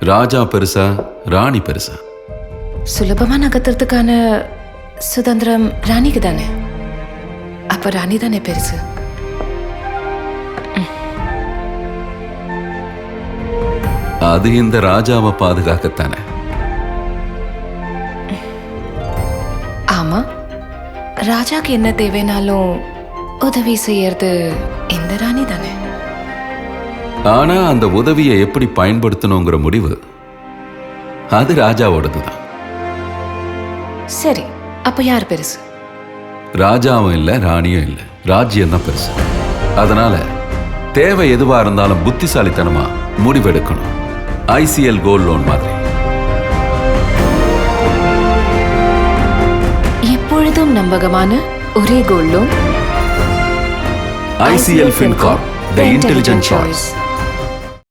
ராஜா பெருசா ராணி பெருசா? சுலபமா நகர்த்துறதுக்கான சுதந்திரம் ராணிக்கு தானே? அப்ப ராணி தானே பெருசு? அது இந்த ராஜாவை பாதுகாக்கத்தானே? ஆமா. ராஜாக்கு என்ன தேவைனாலும் உதவி செய்யறது இந்த ராணி தானே? ஆனா அந்த உதவியை எப்படி பயன்படுத்தணுங்கிற முடிவு அது ராஜாவோடது தான் சரி அப்ப யார் பெருசு? ராஜாவும் இல்லை ராணியும் இல்லை. ராஜ்யம் தான் பெருசு. அதனால தேவை எதுவா இருந்தாலும் புத்திசாலித்தனமா முடிவெடுக்கணும். ஐசிஎல் கோல்ட் லோன் மாதிரி. எப்பொழுதும் நம்பகமான ஒரே கோல்டும் ICL Fincorp the intelligent choice.